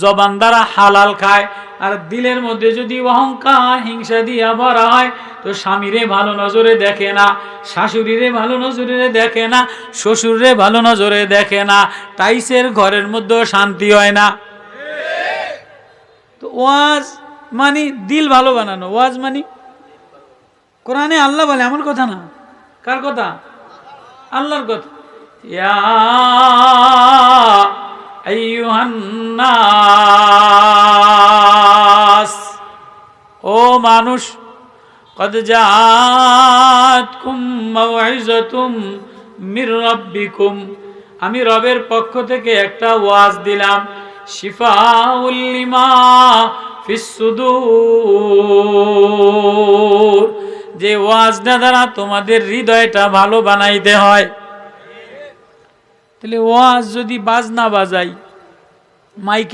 জবান দ্বারা হালাল খায়। আর দিলের মধ্যে যদি অহংকার, হিংসা দিয়া ভরা হয়, তো স্বামীরে ভালো নজরে দেখে না, শাশুড়িরে ভালো নজরে দেখে না, শ্বশুররে ভালো নজরে দেখে না, টাইসের ঘরের মধ্যেও শান্তি হয় না। তো ওয়াজ মানে দিল ভালো বানানো। ওয়াজ মানে কোরআনে আল্লাহ বলে আমার কথা না। কার কথা? আল্লাহর কথা। ইয়া আইয়ুহান নাস ও মানুষ قد جاءتكم موعظة من ربكم আমি রবের পক্ষ থেকে একটা ওয়াজ দিলাম শিফাউল লিমা ফিসুদুর যে ওয়াজটা দ্বারা তোমাদের হৃদয়টা ভালো বানাইতে হয় তাহলে ওয়াজ যদি বাজনা বাজাই মাইকে